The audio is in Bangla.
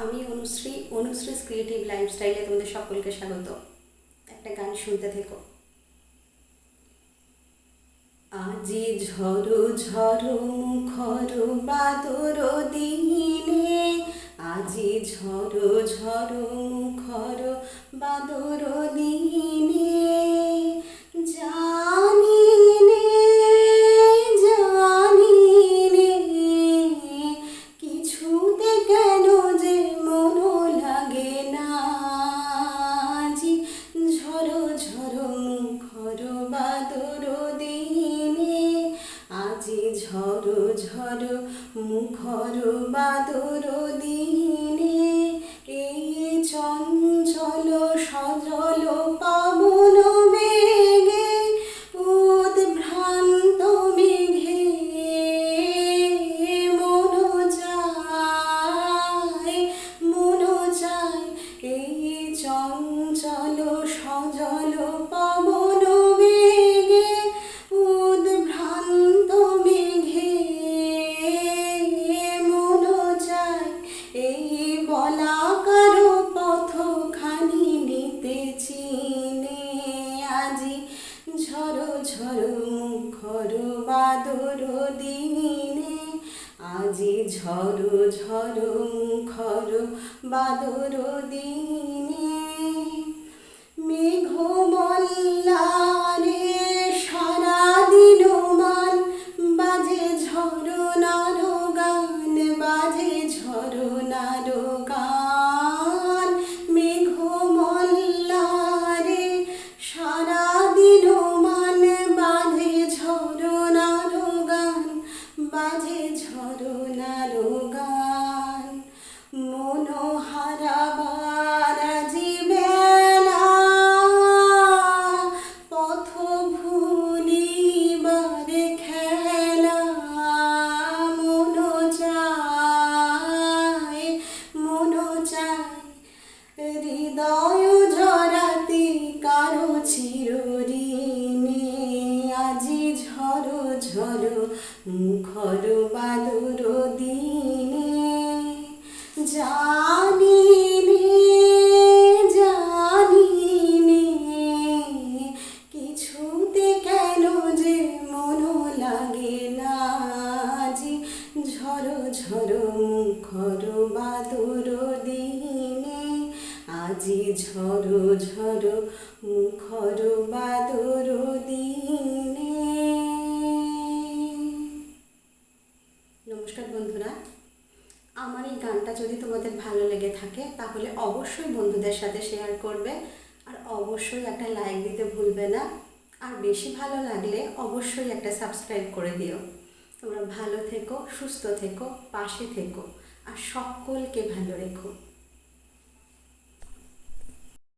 আমি অনুশ্রী অনুশ্রী ক্রিয়েটিভ লাইফস্টাইলে তোমাদের সকলকে স্বাগত। একটা গান শুনতে থেকো। আজি ঝরো ঝড়ো মুখর বাদর দিনে, আজি ঝড়ো ঝড়ো মুখর বাদর ঝড়ো মুখর বাদর দিনে এই চঞ্চল সজল পাবন আজি ঝড়ো ঝড়ো মুখর বাদর দিনে আজি ঝড়ো ঝড়ো মুখর বাদর দিনে ঝড়ো ঝড়ো মুখর বাদর দিনে জানি আজি ঝড়ো মুখর বাদর আজি ঝড়ো ঝড়ো, মুখর বাদর দিনে। নমস্কার বন্ধুরা, আমার এই গানটা যদি তোমাদের ভালো লেগে থাকে, তাহলে অবশ্যই বন্ধুদের সাথে শেয়ার করবে, আর অবশ্যই একটা লাইক দিতে ভুলবে না। আর বেশি ভালো লাগলে অবশ্যই একটা সাবস্ক্রাইব করে দিও। তোমরা ভালো থেকো, সুস্থ থেকো, পাশে থেকো, আর সকলকে ভালো রেখো।